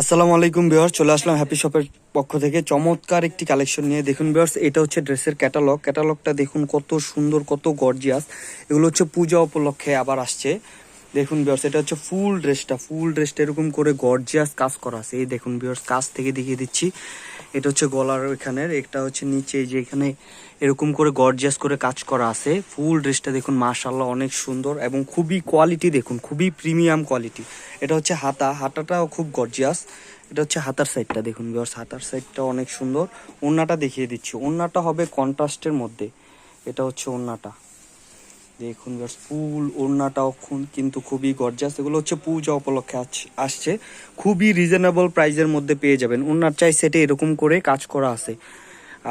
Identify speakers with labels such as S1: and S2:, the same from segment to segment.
S1: আসসালামু আলাইকুম বিয়ার্স চলে আসলাম হ্যাপি শপের পক্ষ থেকে। চমৎকার একটি কালেকশন নিয়ে। দেখুন বিয়ার্স এটা হচ্ছে ড্রেসের ক্যাটালগ ক্যাটালগটা দেখুন কত সুন্দর, কত গর্জিয়াস এগুলো হচ্ছে পূজা উপলক্ষে আবার আসছে। দেখুন বিয়ার্স এটা হচ্ছে ফুল ড্রেসটা ফুল ড্রেসটা এরকম করে গর্জিয়াস কাজ করা আছে। এই দেখুন বিয়ার্স কাজ থেকে দেখিয়ে দিচ্ছি। এটা হচ্ছে গলার ওইখানের এটা হচ্ছে নিচে যে এখানে এরকম করে গর্জিয়াস করে কাজ করা আছে। ফুল ড্রেসটা দেখুন মাশাল্লাহ অনেক সুন্দর এবং খুবই কোয়ালিটি দেখুন, খুবই প্রিমিয়াম কোয়ালিটি এটা হচ্ছে হাতা, হাতাটাও খুব গর্জিয়াস এটা হচ্ছে হাতার সাইডটা দেখুন বিয়ার্স হাতার সাইডটা অনেক সুন্দর। ওড়নাটা দেখিয়ে দিচ্ছি, ওড়নাটা হবে কন্ট্রাস্টের মধ্যে। এটা হচ্ছে ওড়নাটা। দেখুন ফুল ওড়নাটাও কিন্তু খুবই গর্জাস এগুলো হচ্ছে পূজা উপলক্ষে আসছে। খুবই রিজনেবল প্রাইজের মধ্যে পেয়ে যাবেন। ওড়নার চাই সেটে এরকম করে কাজ করা আছে।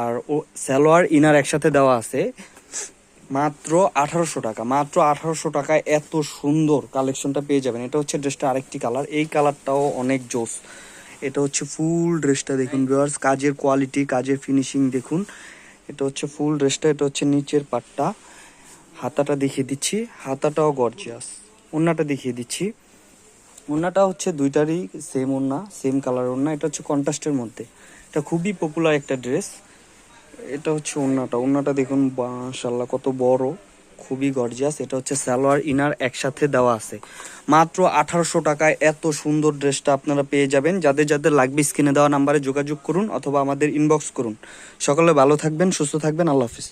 S1: আর ও সালোয়ার, ইনার একসাথে দেওয়া আছে। মাত্র আঠারোশো টাকা। মাত্র আঠারোশো টাকায় এত সুন্দর কালেকশনটা পেয়ে যাবেন। এটা হচ্ছে ড্রেসটা আরেকটি কালার এই কালারটাও অনেক জোস। এটা হচ্ছে ফুল ড্রেসটা দেখুন ভিউয়ার্স কাজের কোয়ালিটি কাজের ফিনিশিং দেখুন। এটা হচ্ছে ফুল ড্রেসটা এটা হচ্ছে নিচের পাটটা হাতাটা দেখিয়ে দিচ্ছি। হাতাটাও গর্জিয়াস ওন্নাটা দেখিয়ে দিচ্ছি। ওন্নাটা হচ্ছে দুইটারই সেম ওন্না সেম কালার ওন্না এটা হচ্ছে কন্ট্রাস্টের মধ্যে। এটা খুবই পপুলার একটা ড্রেস এটা হচ্ছে ওন্নাটা ওন্নাটা দেখুন মাশাল্লাহ কত বড়, খুবই গর্জিয়াস এটা হচ্ছে সালোয়ার ইনার একসাথে দেওয়া আছে। মাত্র আঠারোশো টাকায় এত সুন্দর ড্রেসটা আপনারা পেয়ে যাবেন। যাদের যাদের লাগবে স্ক্রিনে দেওয়া নাম্বারে যোগাযোগ করুন অথবা আমাদের ইনবক্স করুন। সকলে ভালো থাকবেন, সুস্থ থাকবেন। আল্লাহ হাফিজ।